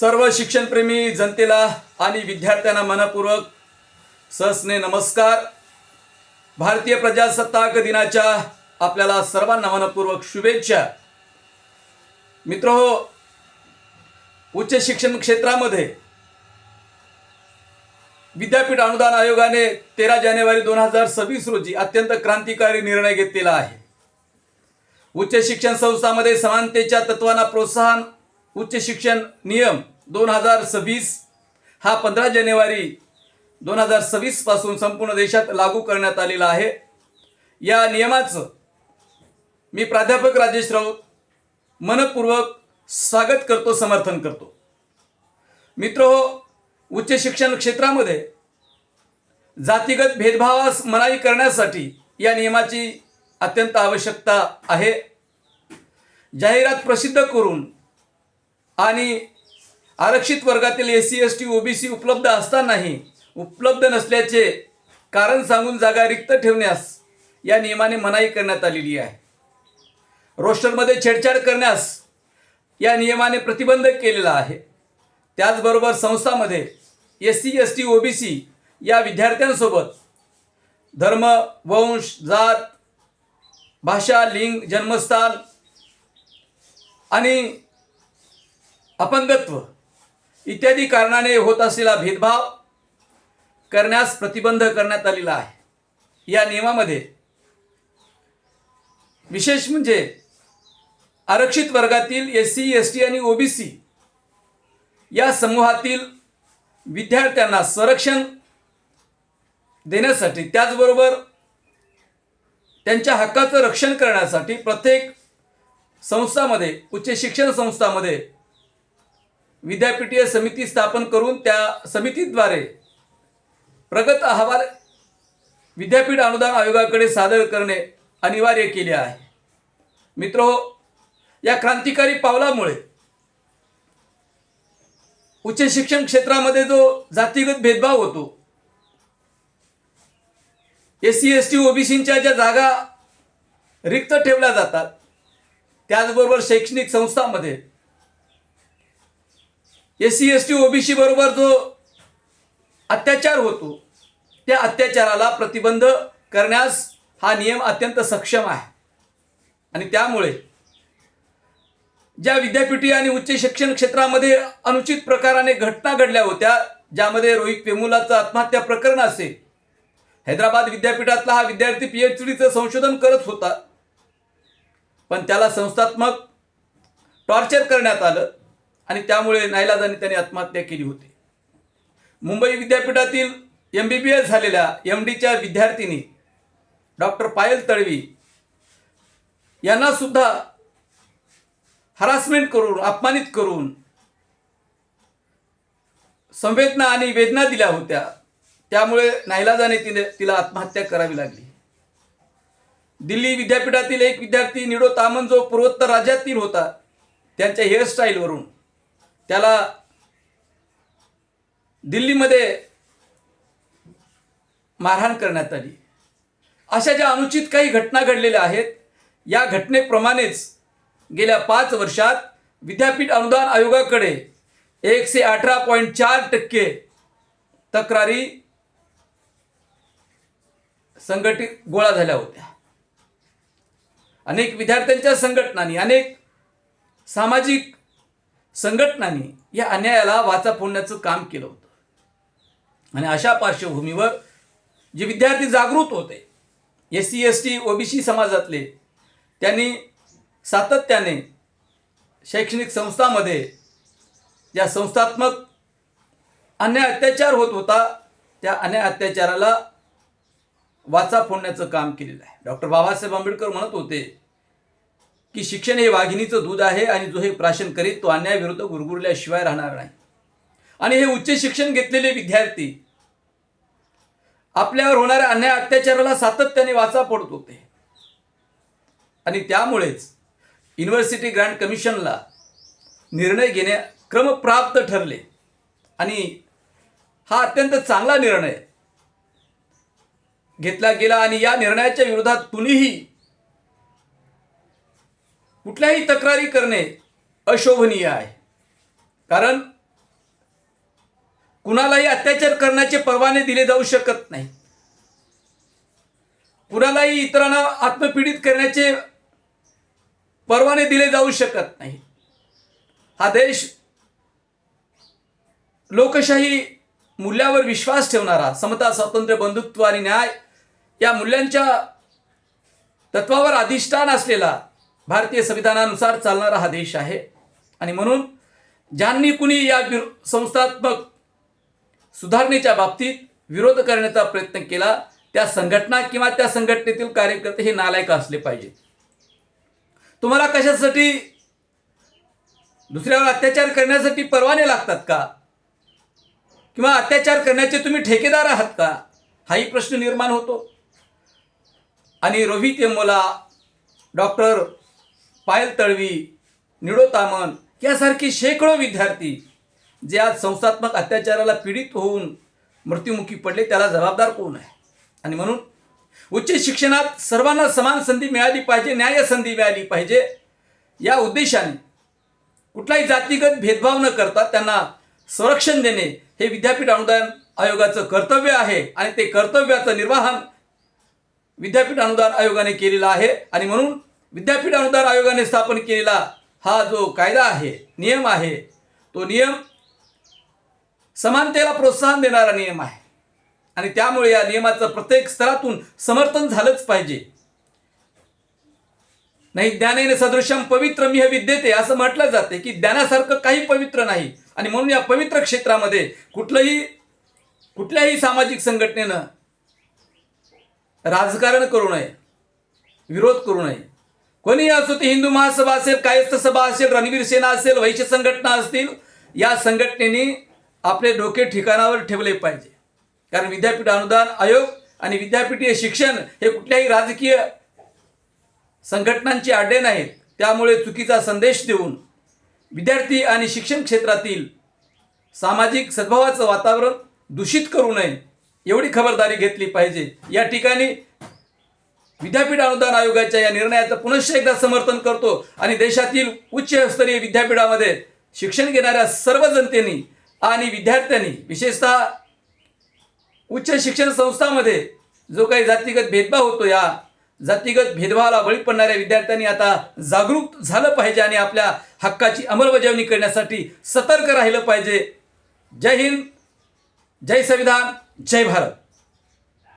सर्व शिक्षणप्रेमी जनतेला आणि विद्यार्थ्यांना मनपूर्वक सहसने नमस्कार. भारतीय प्रजासत्ताक दिनाच्या आपल्याला सर्वांना मनपूर्वक शुभेच्छा. मित्र उच्च शिक्षण क्षेत्रामध्ये विद्यापीठ अनुदान आयोगाने तेरा जानेवारी दोन हजार सव्वीस रोजी अत्यंत क्रांतिकारी निर्णय घेतलेला आहे. उच्च शिक्षण संस्थांमध्ये समानतेच्या तत्वांना प्रोत्साहन उच्च शिक्षण नियम दोन हजार सव्वीस हा पंधरा जानेवारी दोन हजार सव्वीसपासून संपूर्ण देशात लागू करण्यात आलेला आहे. या नियमाचं मी प्राध्यापक राजेश राऊत मनपूर्वक स्वागत करतो समर्थन करतो. मित्र उच्च शिक्षण क्षेत्रामध्ये जातीगत भेदभावास मनाई करण्यासाठी या नियमाची अत्यंत आवश्यकता आहे. जाहिरात प्रसिद्ध करून आणि आरक्षित वर्गातील S C S T OBC उपलब्ध असतानाही उपलब्ध नसल्याचे कारण सांगून जागा रिक्त ठेवण्यास या नियमाने मनाई करण्यात आलेली आहे. रोस्टरमध्ये छेडछाड करण्यास या नियमाने प्रतिबंध केलेला आहे. त्याचबरोबर संस्थामध्ये S C S T OBC या विद्यार्थ्यांसोबत धर्म वंश जात भाषा लिंग जन्मस्थान आणि अपंगत्व. इत्यादी कारणाने होत असलेला भेदभाव करण्यास प्रतिबंध करण्यात आलेला आहे. या नियमामध्ये विशेष म्हणजे आरक्षित वर्गातील एस सी एस टी आणि ओबीसी या समूहातील विद्यार्थ्यांना संरक्षण देण्यासाठी त्याचबरोबर त्यांच्या हक्काचं रक्षण करण्यासाठी प्रत्येक संस्थामध्ये उच्च शिक्षण संस्थामध्ये विद्यापीठीय समिती स्थापन करून त्या समितीद्वारे प्रगत अहवाल विद्यापीठ अनुदान आयोगाकडे सादर करणे अनिवार्य केले आहे. मित्रो या क्रांतिकारी पावलामुळे उच्च शिक्षण क्षेत्रामध्ये जो जातीगत भेदभाव होतो एस सी एस टी ओबीसींच्या ज्या जागा रिक्त ठेवल्या जातात त्याचबरोबर शैक्षणिक संस्थांमध्ये S C S T OBC बरोबर जो अत्याचार होतो त्या अत्याचाराला प्रतिबंध करण्यास हा नियम अत्यंत सक्षम आहे. आणि त्यामुळे ज्या विद्यापीठी आणि उच्च शिक्षण क्षेत्रामध्ये अनुचित प्रकाराने घटना घडल्या होत्या ज्यामध्ये रोहित पेमुलाचं आत्महत्या प्रकरण असेल हैदराबाद विद्यापीठातला हा विद्यार्थी पी एच डीचं संशोधन करत होता. पण त्याला संस्थात्मक टॉर्चर करण्यात आलं. आणि त्यामुळे नाईलाजाने त्याने आत्महत्या केली होती. मुंबई विद्यापीठातील एम बी बी एस झालेल्या एम डीच्या विद्यार्थिनी डॉक्टर पायल तळवी यांना सुद्धा हरासमेंट करून अपमानित करून संवेदना आणि वेदना दिल्या होत्या. त्यामुळे नाईलाजाने तिने तिला आत्महत्या करावी लागली. दिल्ली विद्यापीठातील एक विद्यार्थी निडो तामन जो पूर्वोत्तर राज्यातील होता. त्यांच्या हेअरस्टाईलवरून त्याला दिल्लीमध्ये मारहाण करण्यात आली. अशा ज्या अनुचित काही घटना घडलेल्या आहेत या घटनेप्रमाणेच गेल्या पाच वर्षात विद्यापीठ अनुदान आयोगाकडे एकशे अठरा पॉईंट चार टक्के तक्रारी संघटित गोळा झाल्या होत्या. अनेक विद्यार्थ्यांच्या संघटनांनी अनेक सामाजिक संघटनांनी या अन्यायाला वाचा फोडण्याचं काम केलं होतं. आणि अशा पार्श्वभूमीवर जे विद्यार्थी जागृत होते S C S T OBC समाजातले त्यांनी सातत्याने शैक्षणिक संस्थामध्ये ज्या संस्थात्मक अन्याय अत्याचार होत होता त्या अन्याय अत्याचाराला वाचा फोडण्याचं काम केलेलं आहे. डॉक्टर बाबासाहेब आंबेडकर म्हणत होते की शिक्षण हे वाघिणीचं दूध आहे आणि जो हे प्राशन करीत तो अन्यायाविरुद्ध गुरगुरल्याशिवाय राहणार नाही. आणि हे उच्च शिक्षण घेतलेले विद्यार्थी आपल्यावर होणाऱ्या अन्याय अत्याचाराला सातत्याने वाचा पडत होते. आणि त्यामुळेच युनिव्हर्सिटी ग्रँट कमिशनला निर्णय घेण्या क्रमप्राप्त ठरले. आणि हा अत्यंत चांगला निर्णय घेतला गेला आणि या निर्णयाच्या विरोधात कुणीही कुठल्याही तक्रारी करणे अशोभनीय आहे. कारण कुणालाही अत्याचार करण्याचे परवाने दिले जाऊ शकत नाही. कुणालाही इतरांना आत्मपीडित करण्याचे परवाने दिले जाऊ शकत नाही. हा देश लोकशाही मूल्यावर विश्वास ठेवणारा समता स्वातंत्र्य बंधुत्व आणि न्याय या मूल्यांच्या तत्वावर अधिष्ठान असलेला भारतीय संविधानानुसार चालणारा हा देश आहे. आणि म्हणून ज्यांनी कुणी या संस्थात्मक सुधारणेच्या बाबतीत विरोध करण्याचा प्रयत्न केला त्या संघटना किंवा त्या संघटनेतील कार्यकर्ते हे नालायक असले पाहिजेत तुम्हाला कशासाठी दुसऱ्यावर अत्याचार करण्यासाठी परवाने लागतात का? किंवा अत्याचार करण्याचे तुम्ही ठेकेदार आहात का? हाही प्रश्न निर्माण होतो. आणि रोहित एमोला डॉक्टर पायल तळवी निडो तामन यासारखी शेकडो विद्यार्थी जे आज संस्थात्मक अत्याचाराला पीडित होऊन मृत्युमुखी पडले त्याला जबाबदार कोण आहे? आणि म्हणून उच्च शिक्षणात सर्वांना समान संधी मिळाली पाहिजे न्याय संधी मिळाली पाहिजे या उद्देशाने कुठलाही जातीगत भेदभाव न करता त्यांना संरक्षण देणे हे विद्यापीठ अनुदान आयोगाचं कर्तव्य आहे आणि ते कर्तव्याचं निर्वाहन विद्यापीठ अनुदान आयोगाने केलेलं आहे. आणि म्हणून विद्यापीठ अनुदान आयोगाने स्थापन केलेला हा जो कायदा आहे नियम आहे तो नियम समानतेला प्रोत्साहन देणारा नियम आहे. आणि त्यामुळे या नियमाचं प्रत्येक स्तरातून समर्थन झालंच पाहिजे. नाही ज्ञानेने सदृशम पवित्र मी हे विद्येते असं म्हटलं जाते की ज्ञानासारखं काही पवित्र नाही. आणि म्हणून या पवित्र क्षेत्रामध्ये कुठलंही कुठल्याही सामाजिक संघटनेनं राजकारण करू नये विरोध करू नये. कोणीही असो ते हिंदू महासभा असेल कायस्थ सभा असेल रणवीर सेना असेल वैश्य संघटना असतील या संघटनेने आपले डोके ठिकाणावर ठेवले पाहिजे. कारण विद्यापीठ अनुदान आयोग आणि विद्यापीठीय शिक्षण हे कुठल्याही राजकीय संघटनांचे आडे नाहीत. त्यामुळे चुकीचा संदेश देऊन विद्यार्थी आणि शिक्षण क्षेत्रातील सामाजिक सद्भावाचं वातावरण दूषित करू नये एवढी खबरदारी घेतली पाहिजे. या ठिकाणी विद्यापीठ अनुदान आयोगाच्या या निर्णयाचं पुनश्च एकदा समर्थन करतो आणि देशातील उच्चस्तरीय विद्यापीठामध्ये शिक्षण घेणाऱ्या सर्व जनतेनी आणि विद्यार्थ्यांनी विशेषतः उच्च शिक्षण संस्थांमध्ये जो काही जातीगत भेदभाव होतो या जातीगत भेदभावाला बळी पडणाऱ्या विद्यार्थ्यांनी आता जागरूक झालं पाहिजे आणि आपल्या हक्काची अंमलबजावणी करण्यासाठी सतर्क राहिलं पाहिजे. जय हिंद जय संविधान जय भारत.